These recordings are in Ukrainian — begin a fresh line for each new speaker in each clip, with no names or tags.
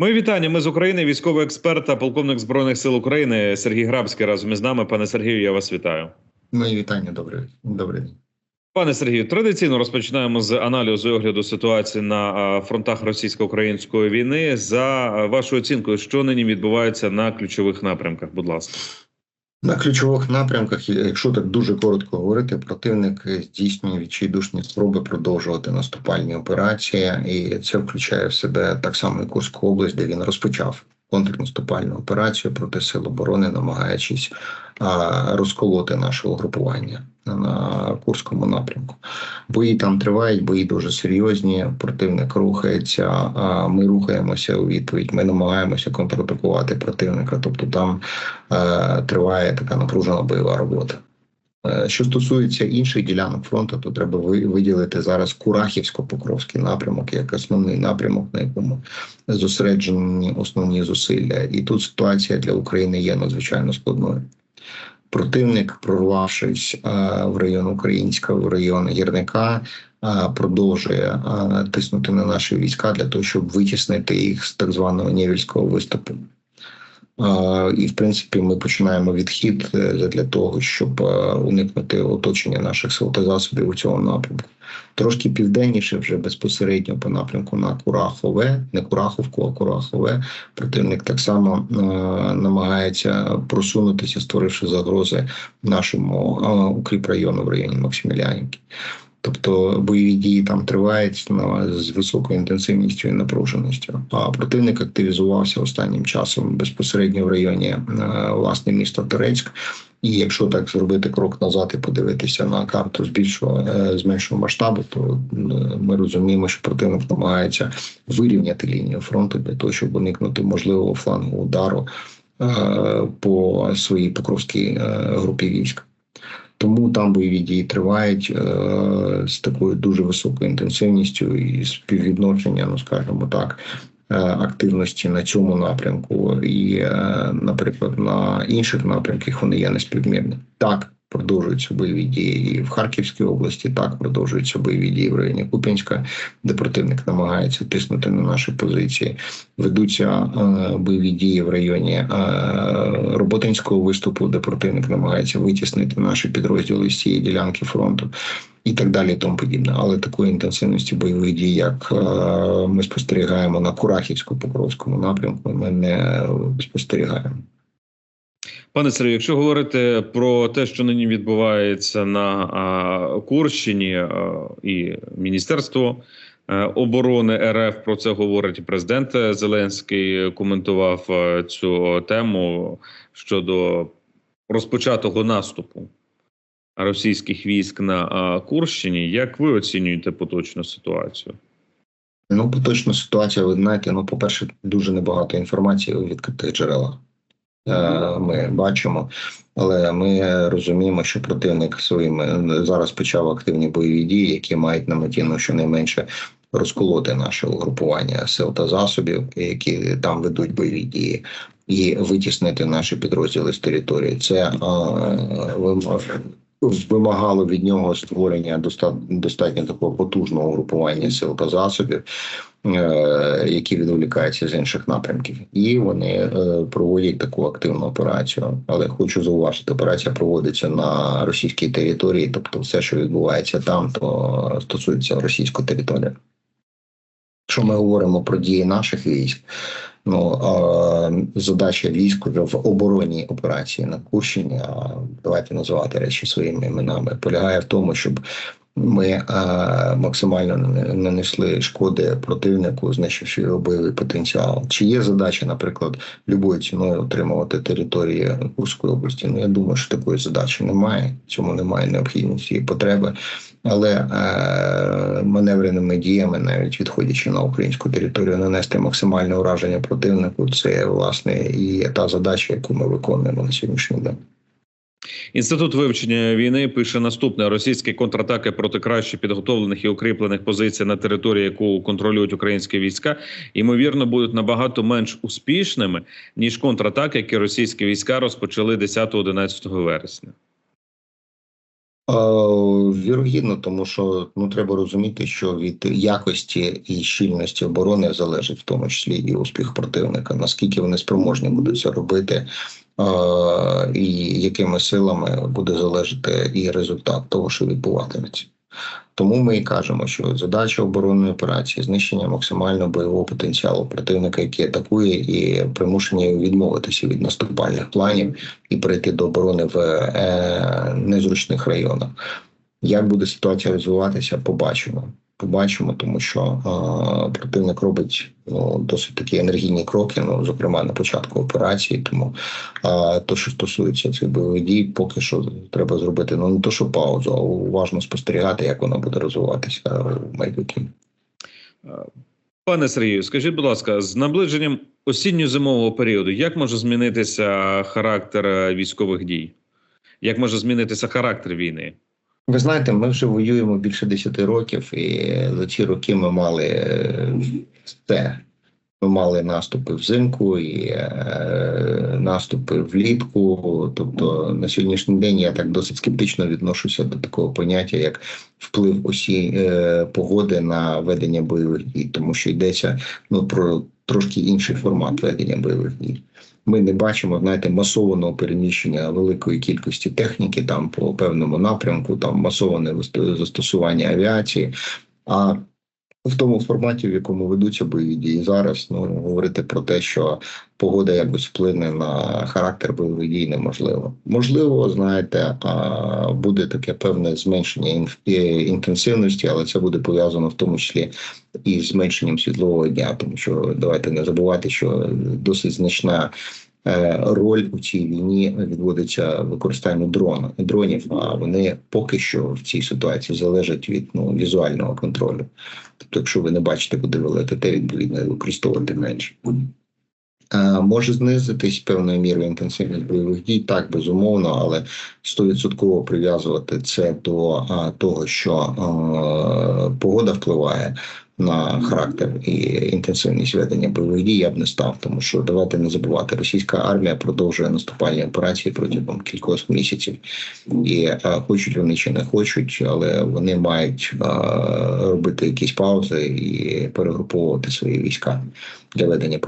Мої вітання. Ми з України, військовий експерт та полковник збройних сил України Сергій Грабський разом із нами. Пане Сергію, я вас вітаю.
Мої вітання. Добрий добрий день.
Пане Сергію, традиційно розпочинаємо з аналізу і огляду ситуації на фронтах російсько-української війни. За вашою оцінкою, що нині відбувається на ключових напрямках? Будь ласка.
На ключових напрямках, якщо так дуже коротко говорити, противник здійснює відчайдушні спроби продовжувати наступальні операції, і це включає в себе так само і Курську область, де він розпочав контрнаступальну операцію проти сил оборони, намагаючись розколоти наше угрупування на Курському напрямку. Бої там тривають, бої дуже серйозні. Противник рухається. Ми рухаємося у відповідь. Ми намагаємося контратакувати противника. Тобто там е, триває така напружена бойова робота. Е, що стосується інших ділянок фронту, то треба виділити зараз Курахівсько-Покровський напрямок як основний напрямок, на якому зосереджені основні зусилля, і тут ситуація для України є надзвичайно складною. Противник, прорвавшись е, в район Українська, в район Гірника, е, продовжує тиснути на наші війська для того, щоб витіснити їх з так званого Нєвільського виступу. І, в принципі, ми починаємо відхід е, для того, щоб е, уникнути оточення наших сил та засобів у цьому напрямку. Трошки південніше, вже безпосередньо по напрямку на Курахове, не Кураховку, а Курахове. Противник так само е, намагається просунутися, створивши загрози нашому укріпрайону в районі Максимілянівки. Тобто бойові дії там тривають на з високою інтенсивністю і напруженістю. А противник активізувався останнім часом безпосередньо в районі е, власне міста Турецьк. І якщо так зробити крок назад і подивитися на карту з більшого е, з меншого масштабу, то е, ми розуміємо, що противник намагається вирівняти лінію фронту для того, щоб уникнути можливого флангу удару по своїй покровській групі військ. Тому там бойові дії тривають е, з такою дуже високою інтенсивністю і співвідношення, ну скажімо так, е, активності на цьому напрямку, і, е, наприклад, на інших напрямках вони є неспівмірні. Так, Продовжуються бойові дії і в Харківській області. Так продовжуються бойові дії в районі Купінська, де противник намагається тиснути на наші позиції. Ведуться е, бойові дії в районі е, Роботинського виступу, де противник намагається витіснити наші підрозділи з цієї ділянки фронту. І так далі, і тому подібне, але такої інтенсивності бойових дій, як е, ми спостерігаємо на Курахівсько-Покровському напрямку, ми не спостерігаємо.
Пане Сергію, якщо говорити про те, що нині відбувається на Курщині, і Міністерство е, оборони РФ про це говорить президент Зеленський. Коментував е, цю тему щодо розпочатого наступу російських військ на Курщині. Як ви оцінюєте поточну ситуацію?
Ну, поточна ситуація, ви знаєте, ну, по перше, дуже небагато інформації у відкритих джерелах. Е, ми бачимо, але ми розуміємо, що противник своїми зараз почав активні бойові дії, які мають на меті ну, щонайменше розколоти наше угрупування сил та засобів, які там ведуть бойові дії, і витіснити наші підрозділи з території. Це вимагало від нього створення достатньо такого потужного групування сил та засобів, е, які відволікаються з інших напрямків, і вони е, проводять таку активну операцію. Але хочу зауважити, операція проводиться на російській території, тобто все, що відбувається там, то стосується російської території. Якщо ми говоримо про дії наших військ, ну задача військ в оборонній операції на Курщині, а давайте називати речі своїми іменами, полягає в тому, щоб ми максимально нанесли шкоди противнику, знищивши його бойовий потенціал. Чи є задача, наприклад, любою ціною отримувати території Курської області? Ну я думаю, що такої задачі немає. Цьому немає необхідності і потреби але е, маневреними діями, навіть відходячи на українську територію, нанести максимальне ураження противнику. Це власне і та задача, яку ми виконуємо на сьогоднішній день.
Інститут вивчення війни пише наступне: російські контратаки проти краще підготовлених і укріплених позицій на території, яку контролюють українські війська, ймовірно, будуть набагато менш успішними ніж контратаки, які російські війська розпочали 10-11 вересня.
Е, Вірогідно, тому що ну треба розуміти, що від якості і щільності оборони залежить в тому числі і успіх противника, наскільки вони спроможні будуть це робити, е, і якими силами буде залежати і результат того, що відбуватиметься. Тому ми і кажемо, що задача оборонної операції знищення максимального бойового потенціалу противника, який атакує, і примушення відмовитися від наступальних планів і перейти до оборони в е, незручних районах. Як буде ситуація розвиватися, побачимо. Побачимо, тому що е, противник робить ну, досить такі енергійні кроки. Ну, зокрема, на початку операції. Тому е, то, що стосується цих бойових дій, поки що треба зробити ну не то, що паузу, а уважно спостерігати, як вона буде розвиватися в майбутньому.
Пане Сергію, скажіть, будь ласка, з наближенням осінньо-зимового періоду, як може змінитися характер е, військових дій? Як може змінитися характер війни?
Ви знаєте, ми вже воюємо більше 10 років, і за ці роки ми мали все. Ми мали наступи взимку і е, наступи влітку. Тобто на сьогоднішній день я так досить скептично відношуся до такого поняття, як вплив усі е, погоди на ведення бойових дій, тому що йдеться ну про трошки інший формат ведення бойових дій. Ми не бачимо знаєте, масованого переміщення великої кількості техніки там по певному напрямку, там масоване застосування авіації. А в тому форматі, в якому ведуться бойові дії зараз, ну говорити про те, що погода якось вплине на характер бойових дій, неможливо. Можливо, знаєте, буде таке певне зменшення е, інтенсивності, але це буде пов'язано в тому числі і зменшенням світлового дня, тому що давайте не забувати, що досить значна. Е, Роль у цій війні відводиться використанню дрона дронів. А вони поки що в цій ситуації залежать від ну візуального контролю. Тобто, якщо ви не бачите, куди ви летите, відповідно використовувати менше. Е, Може знизитись певною мірою інтенсивність бойових дій, так безумовно, але стовідсотково прив'язувати це до того, що е, погода впливає на характер і інтенсивність ведення бойових дій, я б не став, тому що давайте не забувати, російська армія продовжує наступальні операції протягом кількох місяців, і е, хочуть вони чи не хочуть, але вони мають е, робити якісь паузи і перегруповувати свої війська для ведення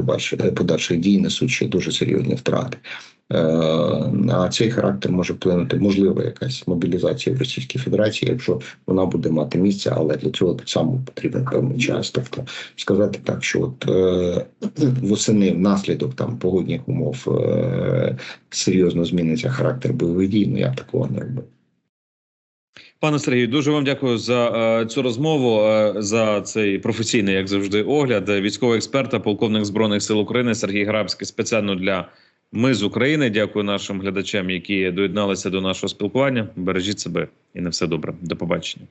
подальших дій, несучи дуже серйозні втрати. Е, На цей характер може вплинути можливо якась мобілізація в Російській Федерації, якщо вона буде мати місце, але для цього так само потрібен певний час. Тобто сказати так, що от е, восени внаслідок там погодних умов е, серйозно зміниться характер бойових дій. Ну я б такого не робив.
Пане Сергію, дуже вам дякую за цю розмову, за цей професійний, як завжди, огляд. Військовий експерт, полковник збройних сил України Сергій Грабський спеціально для ми з України. Дякую нашим глядачам, які доєдналися до нашого спілкування. Бережіть себе і на все добре. До побачення.